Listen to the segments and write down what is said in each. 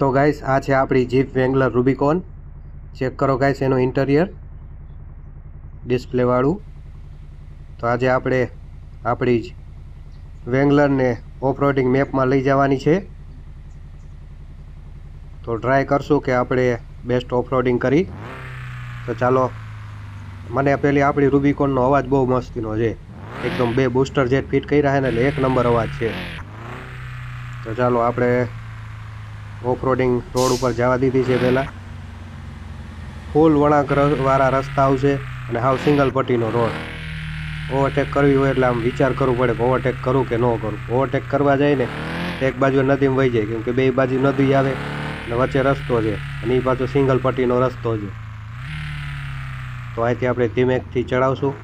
તો ગાઈસ આ છે આપણી જીપ વેંગલર રૂબિકોન ચેક કરો ગાઈસ એનું ઇન્ટિરિયર ડિસ્પ્લેવાળું તો આજે આપણે આપણી જ વેંગલરને ઓફરોડિંગ મેપમાં લઈ જવાની છે. તો ટ્રાય કરશું કે આપણે બેસ્ટ ઓફરોડિંગ કરી. તો ચાલો, મને પેલી આપણી રૂબિકોનનો અવાજ બહુ મસ્તીનો છે. એકદમ બે બૂસ્ટર જેટ ફિટ કર્યા છે ને એટલે એક નંબર અવાજ છે. તો ચાલો, આપણે ઓફરોડિંગ રોડ ઉપર જવા દીધી છે પહેલાં. ફૂલ વળાંક વાળા રસ્તા આવશે અને હાવ સિંગલ પટ્ટીનો રોડ. ઓવરટેક કરવી હોય એટલે આમ વિચાર કરવું પડે કે ઓવરટેક કરું કે ન કરું. ઓવરટેક કરવા જાય ને એક બાજુ નદીમાં વહી જાય, કેમ કે બે બાજુ નદી આવે અને વચ્ચે રસ્તો છે અને એ બાજુ સિંગલ પટ્ટીનો રસ્તો છે. તો અહીંથી આપણે ધીમેકથી ચડાવશું.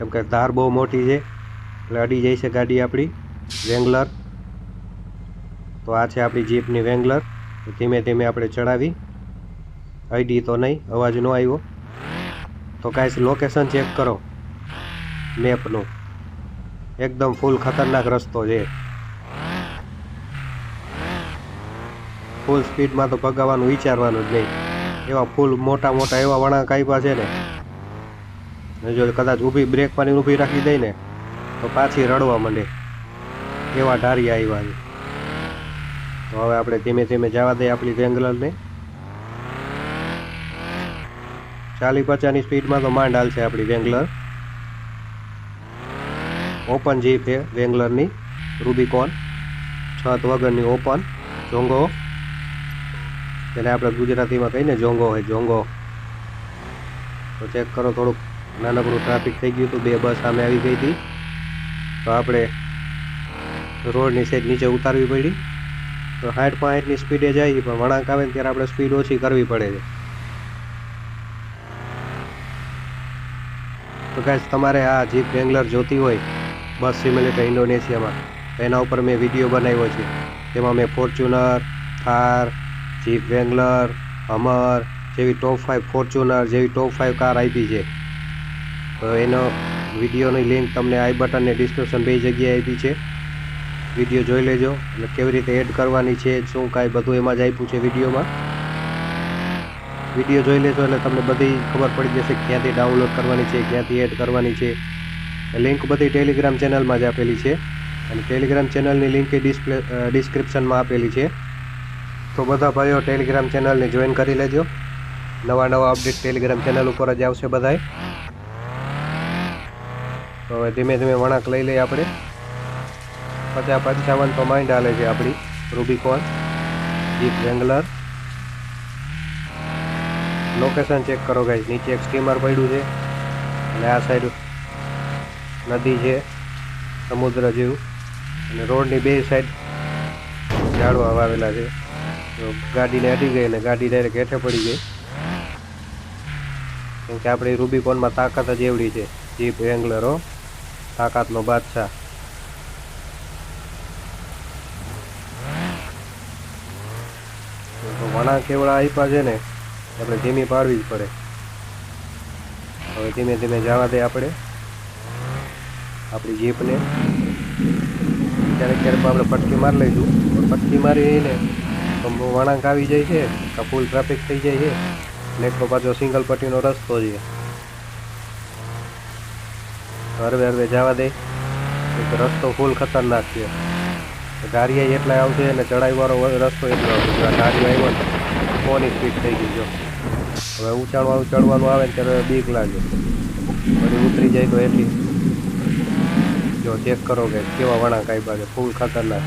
કેમ કે ધાર બહુ મોટી છે, એટલે અડી જાય છે ગાડી આપણી. વેંગલર તો આ છે આપણી જીપની વેંગલર. ધીમે ધીમે આપણે ચડાવી. આઈડી તો નહીં, અવાજ ન આવ્યો. તો કાંઈ લોકેશન ચેક કરો. મેપનું એકદમ ફૂલ ખતરનાક રસ્તો છે. ફૂલ સ્પીડમાં તો ભગાવવાનું વિચારવાનું જ નહીં. એવા ફૂલ મોટા મોટા એવા વળાંક આપ્યા છે ને. જો કદાચ ઊભી બ્રેક પાણી ઊભી રાખી દઈ ને, તો પાછી રડવા માંડે. એવા ઢારી આવ્યા છે. તો હવે આપણે ધીમે ધીમે જવા દઈએ આપણી વેંગલરને ચાલી પચાસની સ્પીડમાં તો માંડ હાલશે આપણી વેંગલર ઓપન જીપ છે વેંગલરની રૂબિકોન. છત વગરની ઓપન જોંગો જેને આપણે ગુજરાતીમાં કહીને જોંગો હોય જોંગો તો ચેક કરો થોડુંક નાનકડું ટ્રાફિક થઈ ગયું હતું, બે બસ સામે આવી ગઈ હતી. તો આપણે રોડની સાઈડ નીચે ઉતારવી પડી. સાઠ પાંઠની સ્પીડે જાય, પણ વળાંક આવે ને ત્યારે આપણે સ્પીડ ઓછી કરવી પડે છે. તો ગાઈસ તમારે આ જીપ બેંગલર જોતી હોય, બસ સિમ્યુલેટર ઇન્ડોનેશિયામાં એના ઉપર મેં વીડિયો બનાવ્યો છે. તેમાં મેં Fortuner Thar Jeep Wrangler Hummer જેવી ટોપ ફાઇવ ફોર્ચ્યુનર જેવી ટોપ ફાઇવ કાર આપી છે. તો એનો વિડીયોની લિંક તમને આઈ બટનને ડિસ્ક્રિપ્શન બે જગ્યાએ આપી છે. વીડિયો જોઈ લેજો એટલે કેવી રીતે એડ કરવાની છે, શું કાંઈ બધું એમાં જ આપ્યું છે વિડીયોમાં. વીડિયો જોઈ લેજો એટલે તમને બધી ખબર પડી જશે ક્યાંથી ડાઉનલોડ કરવાની છે, ક્યાંથી એડ કરવાની છે. લિંક બધી ટેલિગ્રામ ચેનલમાં જ આપેલી છે. અને ટેલિગ્રામ ચેનલની લિંક એ ડિસ્પ્લે ડિસ્ક્રિપ્શનમાં આપેલી છે. તો બધા ભાઈઓ ટેલિગ્રામ ચેનલને જોઈન કરી લેજો. નવા નવા અપડેટ ટેલિગ્રામ ચેનલ ઉપર જ આવશે બધાય. તો હવે ધીમે ધીમે વળાંક લઈ લઈએ આપણે. પચાસ પંચાવન તો માઇન્ડ હાલે છે આપણી Rubicon Jeep Wrangler location check કરો ગાઈ નીચે એક સ્ટીમર પડ્યું છે. અને આ સાઈડ નદી છે, સમુદ્ર જેવું. અને રોડની બે સાઈડ ઝાડવા વાવેલા છે. ગાડીને અડી ગઈ અને ગાડી ડાયરેક્ટ હેઠે પડી ગઈ. કેમ કે આપણી રૂબીકોનમાં તાકાત જ એવડી છે. જીપ વેંગલરો તાકાતનો બાદશાહ. તો કેવડા આપ્યા છે ને, આપણે ધીમી પાડવી જ પડે. હવે ધીમે ધીમે જવા દે આપણે. આપણી જીપને ક્યારેક ક્યારેક આપણે પટકી મારી લઈશું પણ પટકી મારી ને તો વળાંક આવી જાય છે તો ફૂલ ટ્રાફિક થઈ જાય છે. ને તો પાછો સિંગલ પટ્ટીનો રસ્તો છે. હરવે હરવે જવા દે. એક રસ્તો ફૂલ ખતરનાક છે. ગાડીયા એટલા આવશે અને ચડાઈવાળો રસ્તો એટલો આવશે. ગાડી આવ્યો ને કોની સ્પીડ થઈ ગઈ જો. હવે ઉછાળવાનું ચડવાનું આવે ને ત્યારે બીક લાગે. પછી ઉતરી જાય તો એટલી જો ચેક કરો કે કેવા વળાંક આપ્યા છે. ફૂલ ખતરનાક.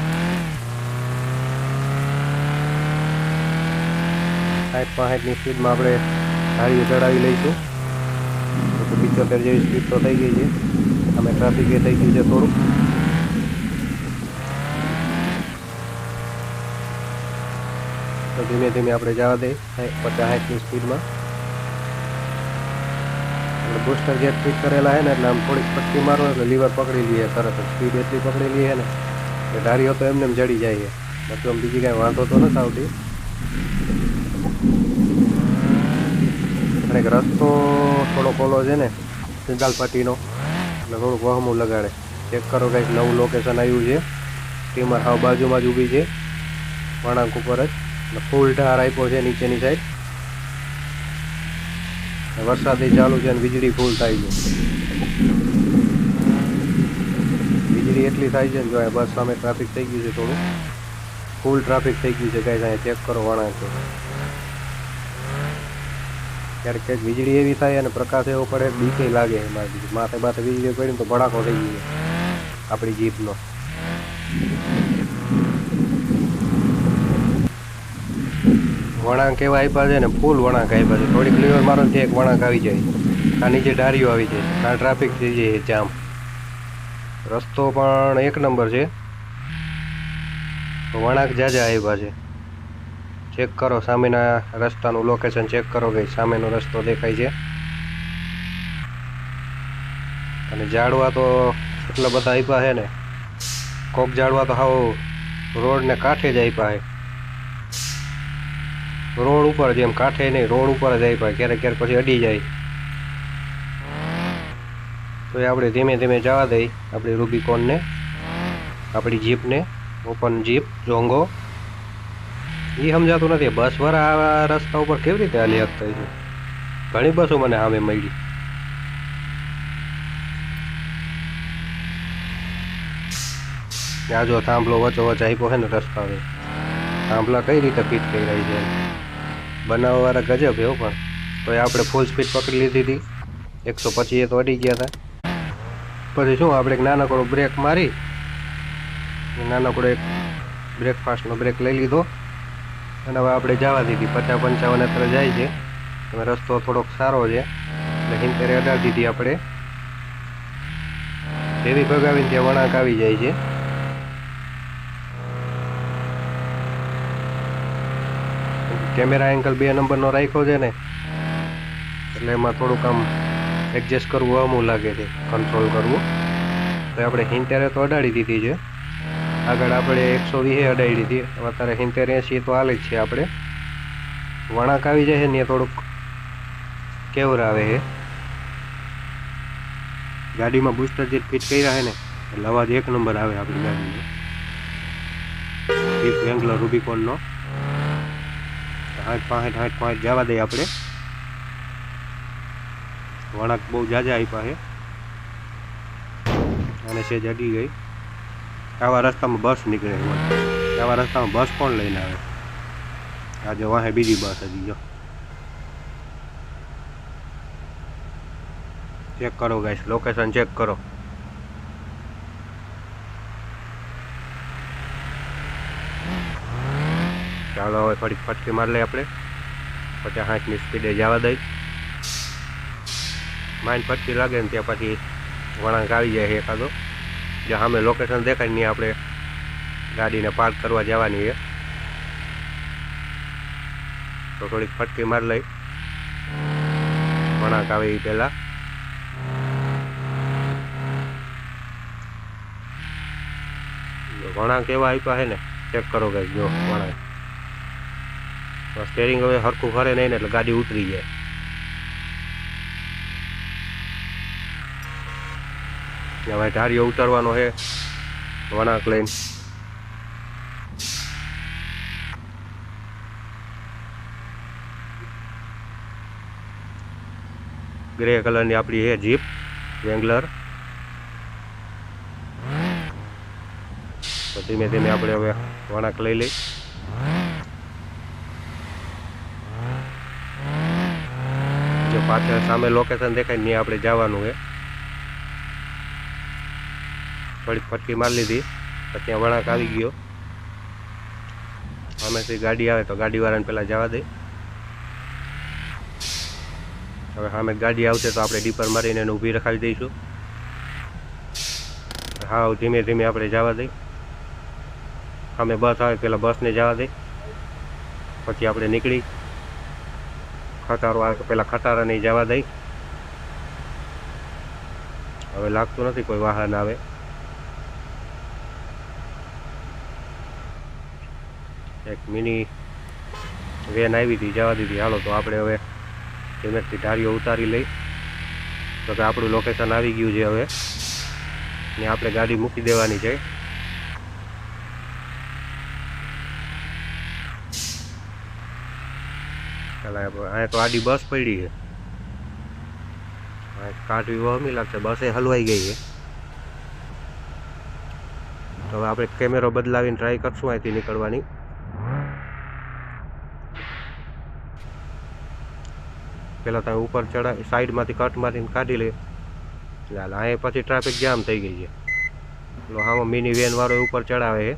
સાઠ પાંસઠની સ્પીડમાં આપણે ગાડીઓ ચડાવી લઈશું. તો પિત્તોતેર જેવી સ્પીડ તો થઈ ગઈ છે. અમે ટ્રાફિકે થઈ ગયું છે થોડુંક. તો ધીમે ધીમે આપણે જવા દઈએ. પચાસ સાઠની સ્પીડમાં. એટલે બુસ્ટર જેટ ફિટ કરેલા છે ને, એટલે આમ થોડીક પટ્ટી મારો, એટલે લીવર પકડી લઈએ તરત સ્પીડ એટલી પકડી લઈએ ને, કે ધારીઓ તો એમને એમ જડી જાય છે. બાકી આમ બીજી કાંઈ વાંધો તો નથી આવતી. અને રસ્તો થોડો ઓલો છે ને સિંગાલપાટીનો એટલે થોડુંક વહમું લગાડે. ચેક કરો કંઈક નવું લોકેશન આવ્યું છે. સ્ટીમર હાવ બાજુમાં જ ઊભી છે. વળાંક ઉપર જ. ફૂલ ઢાર આપ્યો છે નીચેની સાઈડ વરસાદની ચાલુ છે અને વીજળી ફૂલ થાય છે. વીજળી એટલી થાય છે ને જો બસ સામે ટ્રાફિક થઈ ગયું છે થોડું. ફૂલ ટ્રાફિક થઈ ગયું છે ગાઈઝ અહીંયા ચેક કરો વાણા છે. ક્યારેક ક્યારેક વીજળી એવી થાય અને પ્રકાશ એવો પડે, બીકે લાગે એમાં માથે માથે વીજળી પડી તો ભડાકો થઈ ગયો આપણી જીપનો વળાંક એવા આપ્યા છે ને ફૂલ વળાંક આપ્યા છે. થોડીક લીવર મારો ત્યાં એક વળાંક આવી જાય. આ નીચે ડારીઓ આવી જાય. આ ટ્રાફિક થઈ જાય જામ. રસ્તો પણ એક નંબર છે. વળાંક જાજા આવ્યા છે. ચેક કરો સામેના રસ્તાનું લોકેશન ચેક કરો કે સામેનો રસ્તો દેખાય છે. અને ઝાડવા તો એટલા બધા આપ્યા છે ને. કોક ઝાડવા તો હાવ રોડને કાંઠે જ આપ્યા છે. રોડ ઉપર જેમ કાંઠે નહીં, રોડ ઉપર જાય પણ ક્યારેક ક્યારેક પછી અડી જાય. તો એ આપણે ધીમે ધીમે જવા દઈ, આપણી રૂબીકોનને, આપણી જીપને, ઓપન જીપ, જોંગો. એ સમજાતું નથી. બસ વાળા આવા રસ્તા ઉપર કેવી રીતે હાલી શકતા છે ઘણી બસો મને સામે મળી. આ જો થાંભલો વચ્ચો વચ્ચે આપ્યો છે ને રસ્તાને, થાંભલા કઈ રીતે ફિટ કરી રહી છે? બનાવવાવાળા ગજબ એવો પણ. તો એ આપણે ફૂલ સ્પીડ પકડી લીધી હતી. એકસો પચીસ તો અડી ગયા હતા. પછી શું, આપણે એક નાનકડો બ્રેક મારી. નાનકડો એક બ્રેકફાસ્ટનો બ્રેક લઈ લીધો. અને હવે આપણે જવા દીધી. પચાસ પંચાવન અત્યારે જાય છે. હવે રસ્તો થોડોક સારો છે. એટલે હિંતેરે અઢાર દીધી આપણે. જેવી ભગાવીને ત્યાં વળાંક આવી જાય છે. કેમેરા એંગલ બે નંબરનો રાખ્યો છે ને, એટલે એમાં થોડુંક આમ એડજસ્ટ કરવું અમું લાગે છે કંટ્રોલ કરવું. તો આપણે હિંતેરે તો અડાડી દીધી છે. આગળ આપણે એકસો વીસે અડાડી દીધી. અત્યારે હિન્તેર એંસી તો હાલે જ છે આપણે. વળાંક આવી જાય છે ને થોડુંક કેવર આવે છે. ગાડીમાં બુસ્ટર જે ફિટ કર્યા છે ને, એટલે અવાજ એક નંબર આવે આપણી ગાડીનો બેંગ્લોર રૂબિકોનનો હાઠ પાસે હાઠ પાંઠ જવા દઈએ આપણે. વળાંક બહુ જાજા આપ્યા છે અને છે જગી ગઈ. આવા રસ્તામાં બસ નીકળે આવા રસ્તામાં બસ કોણ લઈને આવે? આજે વાહે બીજી બસ હજી જો. ચેક કરો ગાઈશ લોકેશન ચેક કરો. ચાલો હવે થોડીક ફટકી મારી લઈએ આપણે. પચાસ સાઠની સ્પીડે જવા દઈ. માઇન ફટકી લાગે ને ત્યાં પછી વળાંક આવી જાય એકાદો. જે સામે લોકેશન દેખાય નહીં આપણે ગાડીને પાર્ક કરવા જવાની છે. તો થોડીક ફટકી મારી લઈ. વળાંક આવે એ પહેલાં. વળાંક એવા આપ્યા છે ને ચેક કરો કે જો વળાંક. સ્ટેરિંગ હવે સરખું ફરે નહીં એટલે ગાડી ઉતરી જાય. હવે ધારીઓ ઉતારવાનો છે. વણાક લઈને. ગ્રે કલરની આપણી છે જીપ, વેંગલર. તો ધીમે ધીમે આપણે હવે વણાક લઈ લઈ. જો પાછળ સામે લોકેશન દેખાય નહીં આપણે જવાનું છે. થોડીક ફટકી મારી લીધી, પછી વળાંક આવી ગયો. સામેથી ગાડી આવે તો ગાડીવાળાને પહેલાં જવા દે. હવે સામે ગાડી આવશે તો આપણે ડીપર મારીને એને ઊભી રખાવી દઈશું. હા ધીમે ધીમે આપણે જવા દઈ સામે બસ આવે પહેલાં બસને જવા દઈ પછી આપણે નીકળી. ખટારો આવે તો પહેલાં નહીં જવા દઈ. હવે લાગતું નથી કોઈ વાહન આવે. એક મિની વેન આવી હતી, જવા દીધી. હાલો, તો આપણે હવે ધીમેથી ધારીઓ ઉતારી લઈ. તો કે આપણું લોકેશન આવી ગયું છે હવે. ને આપણે ગાડી મૂકી દેવાની છે. ચાલ અહીંયા તો આડી બસ પડી છે. કાઢવી વહમી લાગશે. બસે હલવાઈ ગઈ છે. તો હવે આપણે કેમેરો બદલાવીને ટ્રાય કરશું અહીંથી નીકળવાની. પહેલાં તમે ઉપર ચડા સાઈડમાંથી કટ મારીને કાઢી લે. ચાલ અહીંયા પછી ટ્રાફિક જામ થઈ ગઈ છે. હા મિની વેન વાળો ઉપર ચડાવે છે.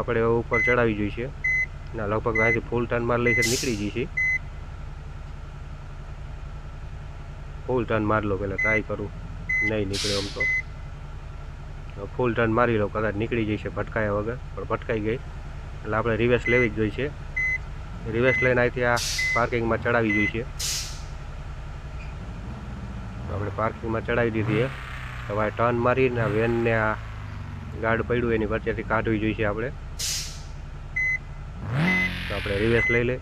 આપણે ઉપર ચડાવી જોઈશે. ના, લગભગ અહીંથી ફૂલ ટર્ન માર લઈ છે, નીકળી જઈશ ફૂલ ટર્ન માર લો પહેલાં ટ્રાય કરું. નહીં નીકળે આમ તો. ફૂલ ટર્ન મારી લો કદાચ નીકળી જશે ભટકાયા વગર, પણ ભટકાઈ ગઈ. એટલે આપણે રિવેસ લેવી જ જોઈએ. રિવેસ લઈને અહીંથી આ પાર્કિંગમાં ચડાવી જોઈશે આપણે પાર્કિંગમાં ચડાવી દીધી હવે ટર્ન મારીને વેનને આ ગાર્ડ પડ્યું, એની વચ્ચેથી કાઢવી જોઈએ આપણે. આપણે રિવેસ લઈ લે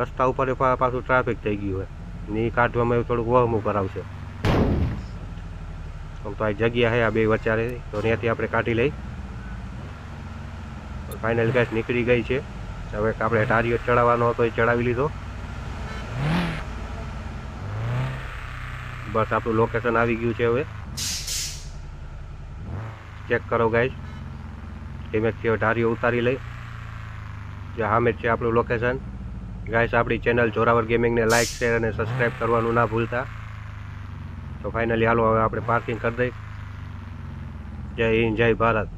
રસ્તા ઉપર પાછું ટ્રાફિક થઈ ગયું હોય. ને એ કાઢવામાં થોડુંક વહમું કરાવશે આમ તો આ જગ્યા છે આ બે વચારે તો ત્યાંથી આપણે કાઢી લઈ. ફાઇનલ ગેસ નીકળી ગઈ છે. હવે આપણે ટારીઓ ચડાવવાનો હતો, એ ચડાવી લીધો. બસ આપણું લોકેશન આવી ગયું છે હવે. ચેક કરો ગાઈઝ ધીમેકથી હવે ધારીઓ ઉતારી લઈ. જે સામે છે આપણું લોકેશન ગાઈસ આપણી ચેનલ જોરાવર ગેમિંગને લાઇક શેર અને સબસ્ક્રાઈબ કરવાનું ના ભૂલતા. તો ફાઇનલી હાલો, હવે આપણે પાર્કિંગ કરી દઈ. જય હિન્દ, જય ભારત.